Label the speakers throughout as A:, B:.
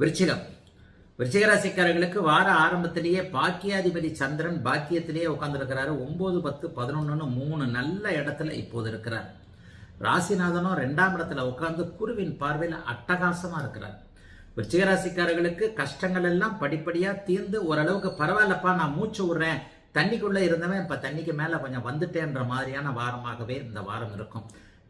A: விருச்சிகம். விருச்சிகராசிக்காரர்களுக்கு வார ஆரம்பத்திலேயே பாக்கியாதிபதி சந்திரன் பாக்கியத்திலேயே உட்காந்துருக்கிறாரு ஒம்பது பத்து பதினொன்றுன்னு மூணு நல்ல இடத்துல இப்போது இருக்கிறார். ராசிநாதனும் ரெண்டாம் இடத்துல உட்காந்து குருவின் பார்வையில் அட்டகாசமாக இருக்கிறார். விருச்சிகராசிக்காரர்களுக்கு கஷ்டங்கள் எல்லாம் படிப்படியாக தீர்ந்து ஓரளவுக்கு பரவாயில்லப்பா நான் மூச்சு விடுறேன். தண்ணிக்குள்ளே இருந்தவன் இப்போ தண்ணிக்கு மேலே கொஞ்சம் வந்துட்டேன்ற மாதிரியான வாரமாகவே இந்த வாரம் இருக்கும்.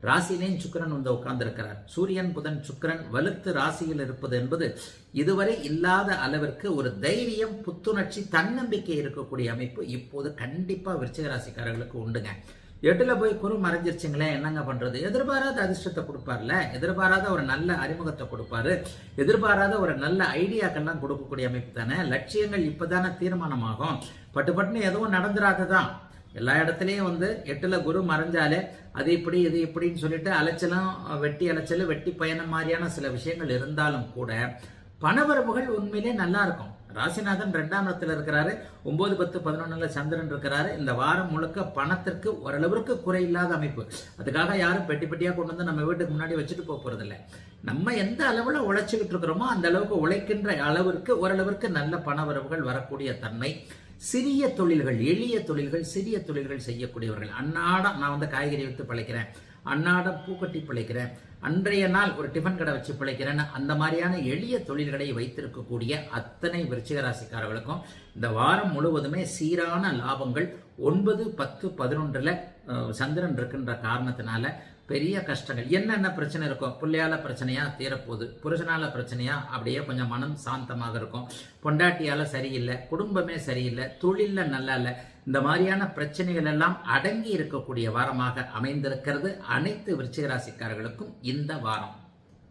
A: ராசியிலேயும் சுக்கரன் வந்து உட்கார்ந்திருக்கிறார். சூரியன் புதன் சுக்கரன் வலுத்து ராசியில் இருப்பது என்பது இதுவரை இல்லாத அளவிற்கு ஒரு தைரியம் புத்துணர்ச்சி தன்னம்பிக்கை இருக்கக்கூடிய அமைப்பு இப்போது கண்டிப்பாக விருச்சிக ராசிக்காரர்களுக்கு உண்டுங்க. எட்டில் போய் குரு மறைஞ்சிருச்சுங்களே என்னங்க பண்ணுறது எதிர்பாராத அதிர்ஷ்டத்தை கொடுப்பார்ல? எதிர்பாராத ஒரு நல்ல அறிமுகத்தை கொடுப்பாரு. எதிர்பாராத ஒரு நல்ல ஐடியாக்கள்லாம் கொடுக்கக்கூடிய அமைப்பு தானே? லட்சியங்கள் இப்போ தானே தீர்மானமாகும். பட்டு பட்டுன்னு எதுவும் நடந்துராததான். எல்லா இடத்துலையும் வந்து எட்டுல குரு மறைஞ்சாலே அது இப்படி இது இப்படின்னு சொல்லிட்டு அலைச்சலும் வெட்டி அலைச்சல் வெட்டி பயணம் மாதிரியான சில விஷயங்கள் இருந்தாலும் கூட பணவரவுகள் உண்மையிலே நல்லா இருக்கும். ராசிநாதன் ரெண்டாம் இடத்துல இருக்கிறாரு. ஒன்பது பத்து பதினொன்னுல சந்திரன் இருக்கிறாரு. இந்த வாரம் முழுக்க பணத்திற்கு ஓரளவிற்கு குறையில்லாத அமைப்பு. அதுக்காக யாரும் பெட்டி பெட்டியா கொண்டு வந்து நம்ம வீட்டுக்கு முன்னாடி வச்சுட்டு போக போறதில்ல. நம்ம எந்த அளவுல உழைச்சிக்கிட்டு இருக்கிறோமோ அந்த அளவுக்கு உழைக்கின்ற அளவிற்கு ஓரளவிற்கு நல்ல பணவரவுகள் வரக்கூடிய தன்மை. சிறிய தொழில்கள் எளிய தொழில்கள் சிறிய தொழில்கள் செய்யக்கூடியவர்கள். அன்னாடம் நான் வந்து காய்கறி வித்து பழைக்கிறேன். அன்னாடம் பூக்கட்டி பிழைக்கிறேன். அன்றைய நாள் ஒரு டிஃபன் கடை வச்சு பிழைக்கிறேன்னு அந்த மாதிரியான எளிய தொழில்களை வைத்திருக்கக்கூடிய அத்தனை விருச்சிக ராசிக்காரர்களுக்கும் இந்த வாரம் முழுவதுமே சீரான லாபங்கள் ஒன்பது பத்து பதினொன்றில் சந்திரன் இருக்குன்ற காரணத்தினால பெரிய கஷ்டங்கள். என்னென்ன பிரச்சனை இருக்கும் பிள்ளையால பிரச்சனையா தீரப்போகுது. புருஷனால பிரச்சனையா அப்படியே கொஞ்சம் மனம் சாந்தமாக இருக்கும். பொண்டாட்டியால சரியில்லை குடும்பமே சரியில்லை தொழிலில் நல்லா இல்லை இந்த மாதிரியான பிரச்சனைகள் எல்லாம் அடங்கி இருக்கக்கூடிய வாரமாக அமைந்திருக்கிறது அனைத்து விருச்சிகராசிக்காரர்களுக்கும் இந்த வாரம்.